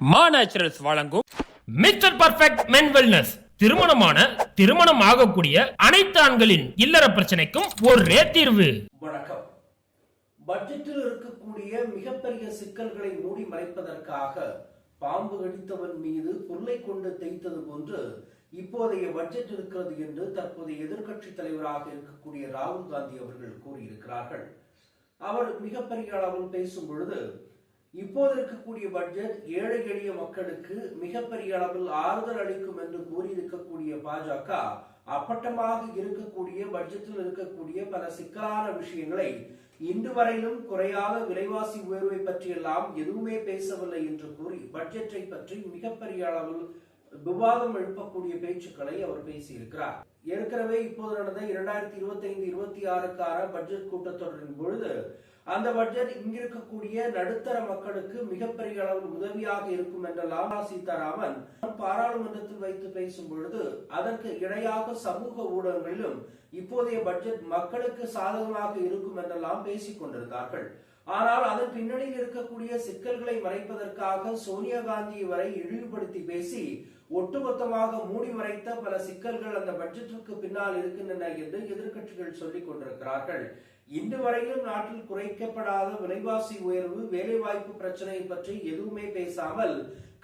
மா நேச்சுரல்ஸ் வழங்கும் mister perfect மென் wellness திருமணமான திருமணம் ஆகக்கூடிய அனைத்து ஆண்களின் இல்லற பிரச்சனைக்கும் ஒரே தீர்வு. வணக்கம். பட்ஜெட்டில் இருக்கக்கூடிய மிகப்பெரிய சிக்கல்களை மூடி மறைப்பதற்காக பாம்பு கடித்தவன் மீது பொருளை கொண்டு தேய்த்தது போன்று இப்போதைய பட்ஜெட் இருக்கிறது என்று தற்போதைய எதிர்கட்சி தலைவராக இருக்கக்கூடிய ராகுல் காந்தி அவர்கள் கூறியிருக்கிறார்கள். அவர் மிகப்பெரிய அளவில் பேசும் பொழுது இப்போது இருக்கக்கூடிய பட்ஜெட் ஏழை எளிய மக்களுக்கு மிகப்பெரிய அளவில் ஆறுதல் அளிக்கும் என்று கூறியிருக்கக்கூடிய பாஜக அப்பட்டமாக இருக்கக்கூடிய பட்ஜெட்டில் இருக்கக்கூடிய பல சிக்கலான விஷயங்களை இன்று வரையிலும் குறையாத விலைவாசி உயர்வை பற்றியெல்லாம் எதுவுமே பேசவில்லை என்று கூறி பட்ஜெட்டை பற்றி மிகப்பெரிய அளவில் விவாதம் எழுப்பக்கூடிய பேச்சுக்களை அவர் பேசியிருக்கிறார். ஏற்கனவே இப்போது நடந்த இரண்டாயிரத்தி இருபத்தி ஐந்து இருபத்தி ஆறுக்கான பட்ஜெட் கூட்டத்தொடரின் பொழுது அந்த பட்ஜெட் இங்கிருக்கக்கூடிய நடுத்தர மக்களுக்கு மிகப்பெரிய அளவில் உதவியாக இருக்கும் என்ற என்றெல்லாம் சீதாராமன் பாராளுமன்றத்தில் வைத்து பேசும் பொழுது அதற்கு இணையாக சமூக ஊடகங்களிலும் இப்போதைய பட்ஜெட் மக்களுக்கு சாதகமாக இருக்கும் என்றெல்லாம் பேசிக் கொண்டிருந்தார்கள். ஆனால் அதன் பின்னணியில் இருக்கக்கூடிய சிக்கல்களை மறைப்பதற்காக சோனியா காந்தி வரை இழிவுபடுத்தி பேசி ஒட்டுமொத்தமாக மூடி மறைத்த பல சிக்கல்கள் அந்த பட்ஜெட்டிற்கு பின்னால் இருக்கின்றன என்று எதிர்கட்சிகள் சொல்லிக் கொண்டிருக்கிறார்கள். இன்று வரையிலும் நாட்டில் குறைக்கப்படாத விலைவாசி உயர்வு வேலைவாய்ப்பு பிரச்சனை பற்றி எதுவுமே பேசாமல்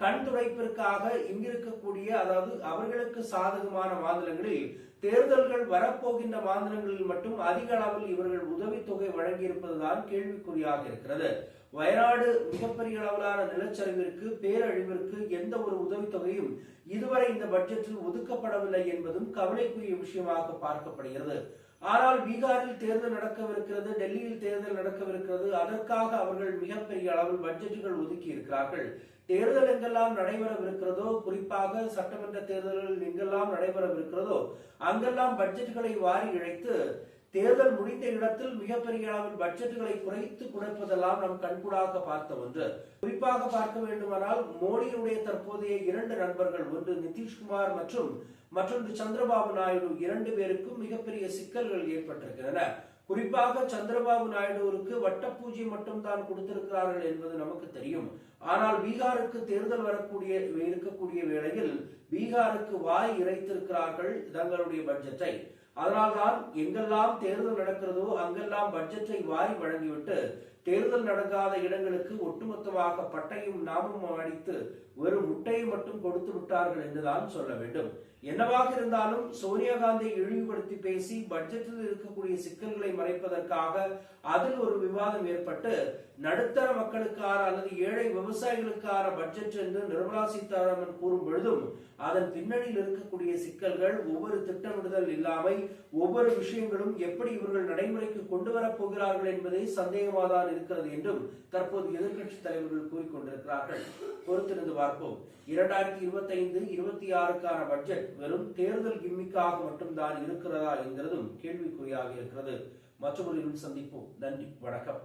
கண் துடைப்பிற்காக இங்கிருக்கக்கூடிய அதாவது அவர்களுக்கு சாதகமான மாநிலங்களில் தேர்தல்கள் வரப்போகின்ற மாநிலங்களில் மட்டும் அதிக அளவில் இவர்கள் உதவித்தொகை வழங்கியிருப்பதுதான் கேள்விக்குறியாக இருக்கிறது. வயநாடு மிகப்பெரிய அளவிலான நிலச்சரிவிற்கு பேரழிவிற்கு எந்த ஒரு உதவித்தொகையும் இதுவரை இந்த பட்ஜெட்டில் ஒதுக்கப்படவில்லை என்பதும் கவலைக்குரிய விஷயமாக பார்க்கப்படுகிறது. ஆனால் பீகாரில் தேர்தல் நடக்கவிருக்கிறது டெல்லியில் தேர்தல் நடக்கவிருக்கிறது அதற்காக அவர்கள் மிகப்பெரிய அளவில் பட்ஜெட்டுகள் ஒதுக்கி இருக்கிறார்கள். தேர்தல் எங்கெல்லாம் நடைபெறவிருக்கிறதோ குறிப்பாக சட்டமன்ற தேர்தல்கள் எங்கெல்லாம் நடைபெறவிருக்கிறதோ அங்கெல்லாம் பட்ஜெட்டுகளை வாரி இழைத்து தேர்தல் முடிந்த இடத்தில் மிகப்பெரிய அளவில் பட்ஜெட்டுகளை குறைத்து குறைப்பதெல்லாம் நாம் கண்கூடாக பார்த்த ஒன்று. குறிப்பாக பார்க்க வேண்டுமானால் மோடியினுடைய தற்போதைய இரண்டு நண்பர்கள் ஒன்று நிதிஷ்குமார் மற்றும் மற்றொன்று சந்திரபாபு நாயுடு இரண்டு பேருக்கும் மிகப்பெரிய சிக்கல்கள் ஏற்பட்டிருக்கின்றன. குறிப்பாக சந்திரபாபு நாயுடுவிற்கு வட்டப்பூஜை மட்டும்தான் கொடுத்திருக்கிறார்கள் என்பது நமக்கு தெரியும். ஆனால் பீகாருக்கு தேர்தல் வரக்கூடிய இருக்கக்கூடிய வேளையில் பீகாருக்கு வாய் இறைத்திருக்கிறார்கள் தங்களுடைய பட்ஜெட்டை. அதனால்தான் எங்கெல்லாம் தேர்தல் நடக்கிறதோ அங்கெல்லாம் பட்ஜெட்டை வாரி வழங்கிவிட்டு தேர்தல் நடக்காத இடங்களுக்கு ஒட்டுமொத்தமாக பட்டையும் நாமும் அடித்து வெறும் முட்டையை மட்டும் கொடுத்து விட்டார்கள் என்றுதான் சொல்ல வேண்டும். என்னவாக இருந்தாலும் சோனியா காந்தியை இழிவுபடுத்தி பேசி பட்ஜெட்டில் இருக்கக்கூடிய சிக்கல்களை மறைப்பதற்காக அதில் ஒரு விவாதம் ஏற்பட்டு நடுத்தர மக்களுக்கான அல்லது ஏழை விவசாயிகளுக்கான பட்ஜெட் என்று நிர்மலா சீதாராமன் கூறும் பொழுதும் அதன் பின்னணியில் இருக்கக்கூடிய சிக்கல்கள் ஒவ்வொரு திட்டமிடுதல் இல்லாமை ஒவ்வொரு விஷயங்களும் எப்படி இவர்கள் நடைமுறைக்கு கொண்டு வரப் போகிறார்கள் என்பதே சந்தேகமாதான் இருக்கிறது என்றும் தற்போது எதிர்க்கட்சி தலைவர்கள் கூறிக்கொண்டிருக்கிறார்கள். பொறுத்திருந்து பார்ப்போம். இரண்டாயிரத்தி இருபத்தி ஐந்து இருபத்தி ஆறுக்கான பட்ஜெட் வெறும் தேர்தல் கிம்மிக்காக மட்டும்தான் இருக்கிறதா என்கிறதும் கேள்விக்குறியாக இருக்கிறது. மற்றொரு சந்திப்போம். நன்றி. வணக்கம்.